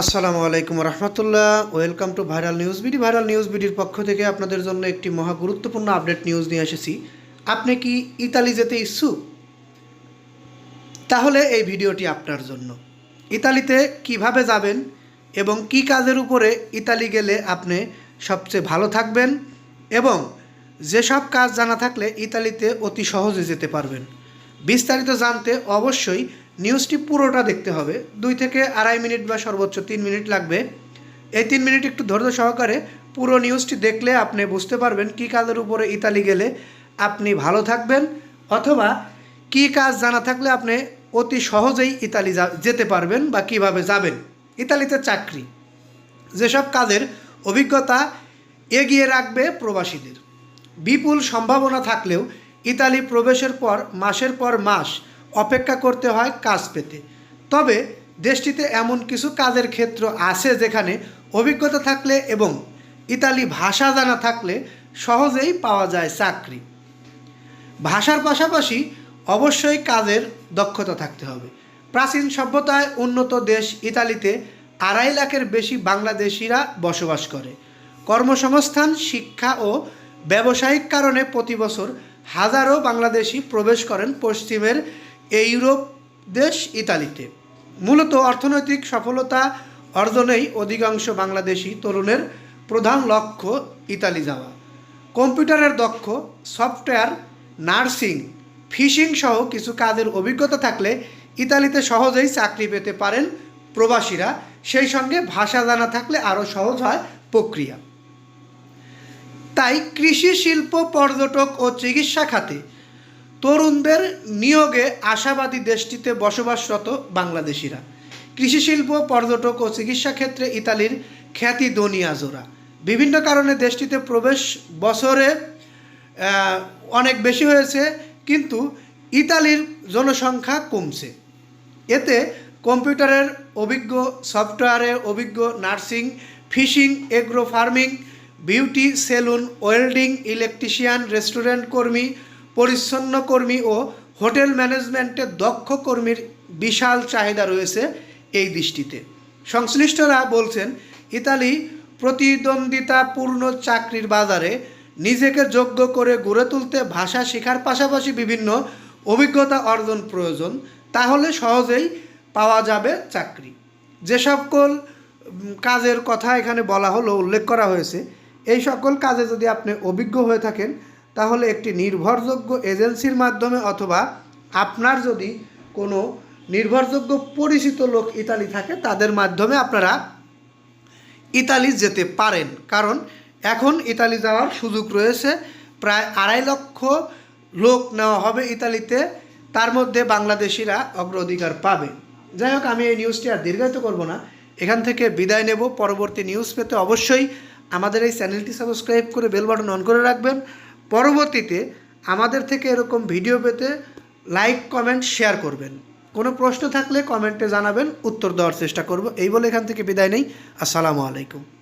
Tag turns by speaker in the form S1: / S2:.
S1: আসসালামু আলাইকুম রহমতুল্লাহ। Welcome to viral news BD. Viral news বিডির পক্ষ থেকে আপনাদের জন্য একটি মহা গুরুত্বপূর্ণ আপডেট নিউজ নিয়ে এসেছি। আপনি কি ইতালি যেতে ইচ্ছুক? তাহলে এই ভিডিওটি আপনার জন্য। ইতালিতে কীভাবে যাবেন এবং কি কাজের উপরে ইতালি গেলে আপনি সবচেয়ে ভালো থাকবেন এবং যেসব কাজ জানা থাকলে ইতালিতে অতি সহজে যেতে পারবেন। বিস্তারিত জানতে অবশ্যই নিউজটি পুরোটা দেখতে হবে। দুই থেকে আড়াই মিনিট বা সর্বোচ্চ তিন মিনিট লাগবে। এই তিন মিনিট একটু ধৈর্য সহকারে পুরো নিউজটি দেখলে আপনি বুঝতে পারবেন কী কাজের উপরে ইতালি গেলে আপনি ভালো থাকবেন অথবা কী কাজ জানা থাকলে আপনি অতি সহজেই ইতালি যেতে পারবেন বা কীভাবে যাবেন। ইতালিতে চাকরি। যেসব কাজের অভিজ্ঞতা এগিয়ে রাখবে প্রবাসীদের। বিপুল সম্ভাবনা থাকলেও ইতালি প্রবেশের পর, মাসের পর মাস অপেক্ষা করতে হয় কাজ পেতে। তবে দেশটিতে এমন কিছু কাজের ক্ষেত্র আছে যেখানে অভিজ্ঞতা থাকলে এবং ইতালি ভাষা জানা থাকলে সহজেই পাওয়া যায় চাকরি। ভাষার পাশাপাশি অবশ্যই কাজের দক্ষতা থাকতে হবে। প্রাচীন সভ্যতায় উন্নত দেশ ইতালিতে আড়াই লাখের বেশি বাংলাদেশিরা বসবাস করে। কর্মসংস্থান, শিক্ষা ও ব্যবসায়িক কারণে প্রতি বছর হাজারো বাংলাদেশি প্রবেশ করেন পশ্চিমের ইউরোপ দেশ ইতালিতে। মূলত অর্থনৈতিক সফলতা অর্জনেই অধিকাংশ বাংলাদেশি তরুণের প্রধান লক্ষ্য ইতালি যাওয়া। কম্পিউটারের দক্ষ, সফটওয়্যার, নার্সিং, ফিশিং সহ কিছু কাজের অভিজ্ঞতা থাকলে ইতালিতে সহজেই চাকরি পেতে পারেন প্রবাসীরা। সেই সঙ্গে ভাষা জানা থাকলে আরও সহজ হয় প্রক্রিয়া। তাই কৃষি শিল্প, পর্যটক ও চিকিৎসা খাতে তরুণদের নিয়োগে আশাবাদী দেশটিতে বসবাসরত বাংলাদেশিরা। কৃষি শিল্প, পর্যটক ও চিকিৎসা ক্ষেত্রে ইতালির খ্যাতি দনিয়া জোড়া। বিভিন্ন কারণে দেশটিতে প্রবেশ বছরে অনেক বেশি হয়েছে, কিন্তু ইতালির জনসংখ্যা কমছে। এতে কম্পিউটারের অভিজ্ঞ, সফটওয়্যারের অভিজ্ঞ, nursing, fishing, agro farming beauty salon, welding, electrician, restaurant কর্মী, পরিচ্ছন্ন কর্মী ও হোটেল ম্যানেজমেন্টের দক্ষ কর্মীর বিশাল চাহিদা রয়েছে এই দৃষ্টিতে। সংশ্লিষ্টরা বলছেন, ইতালি প্রতিদ্বন্দ্বিতাপূর্ণ চাকরির বাজারে নিজেকে যোগ্য করে গড়ে তুলতে ভাষা শেখার পাশাপাশি বিভিন্ন অভিজ্ঞতা অর্জন প্রয়োজন, তাহলে সহজেই পাওয়া যাবে চাকরি। যে সকল কাজের কথা এখানে বলা হলো, উল্লেখ করা হয়েছে এই সকল কাজে যদি আপনি অভিজ্ঞ হয়ে থাকেন, তাহলে একটি নির্ভরযোগ্য এজেন্সির মাধ্যমে অথবা আপনার যদি কোনো নির্ভরযোগ্য পরিচিত লোক ইতালি থাকে, তাদের মাধ্যমে আপনারা ইতালি যেতে পারেন। কারণ এখন ইতালি যাওয়ার সুযোগ রয়েছে। প্রায় আড়াই লক্ষ লোক নেওয়া হবে ইতালিতে। তার মধ্যে বাংলাদেশিরা অগ্রাধিকার পাবে। যাই হোক, আমি এই নিউজটি আর দীর্ঘায়িত করব না। এখান থেকে বিদায় নেব। পরবর্তী নিউজ পেতে অবশ্যই আমাদের এই চ্যানেলটি সাবস্ক্রাইব করে বেল বাটন অন করে রাখবেন। পরবর্তীতে আমাদের থেকে এরকম ভিডিও পেতে লাইক, কমেন্ট, শেয়ার করবেন। কোনো প্রশ্ন থাকলে কমেন্টে জানাবেন, উত্তর দেওয়ার চেষ্টা করব। এই বলে এখান থেকে বিদায় নেই। আসসালামু আলাইকুম।